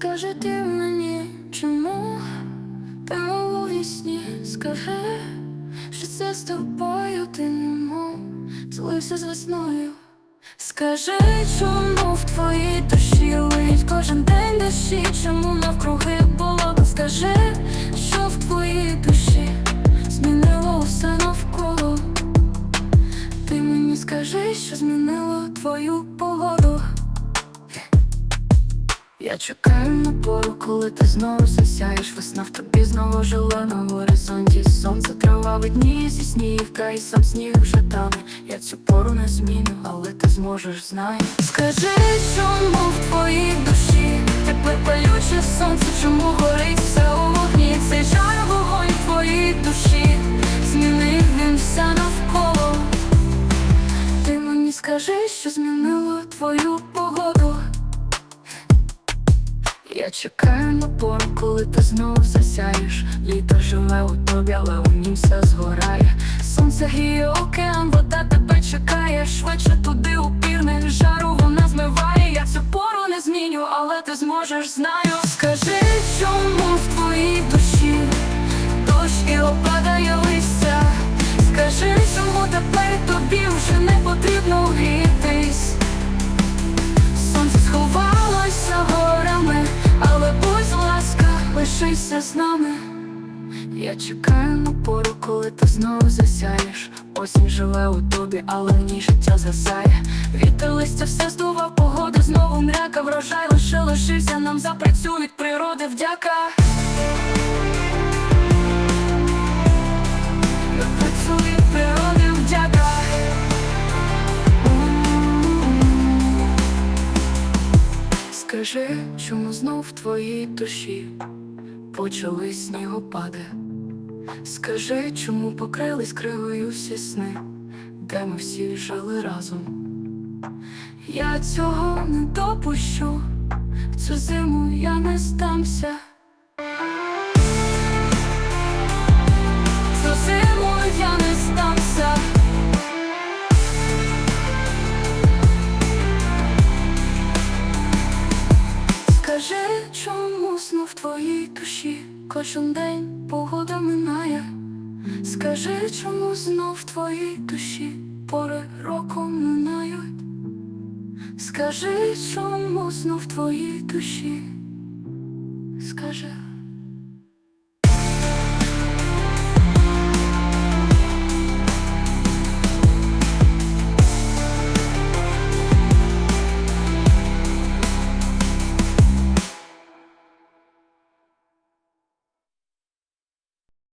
Скажи ти мені, чому ти у вісні скажи, що це з тобою ти не мов, злився з весною. Скажи, чому в твоїй душі лить кожен день дощі, чому навкруги болото Скажи, що в твоїй душі змінило усе навколо. Ти мені скажи, що змінило твою Я чекаю на пору, коли ти знову засяєш. Весна в тобі знову жила на горизонті. Сонце трава видніє зі снігівка І сам сніг вже тане Я цю пору не зміню, але ти зможеш знай. Скажи, чому в твоїй душі Тепле палюче сонце, чому горить все у вогні? Цей жар вогонь в твоїй душі. Змінив він все навколо. Ти мені скажи, що змінило твою чекаю на пору, коли ти знову засяєш. Літо живе у тобі, але у нім все згорає. Сонце гріє океан, вода тебе чекає. Швидше туди упірне, жару вона змиває. Я цю пору не зміню, але ти зможеш, знаю. Скажи, чому в твоїй душі Дощ і опадає листя? Скажи, чому тепер тобі вже не потрібно грітись лишися з нами. Я чекаю на пору, коли ти знову засяєш. Осінь живе у тобі, але в ній життя згасає. Вітер листя все здував, погода знову мряка, врожай лише лишився нам запрацю від природи вдяка. Працю від природи вдяка. Скажи, чому знов в твоїй душі почали снігопади? Скажи, чому покрились кривою всі сни, де ми всі жили разом? Я цього не допущу, цю зиму я не здамся. Скажи, чому знов в твоїй душі кожен день погода минає? Скажи, чому знов в твоїй душі пори року минають? Скажи, чому знов в твоїй душі? Скажи.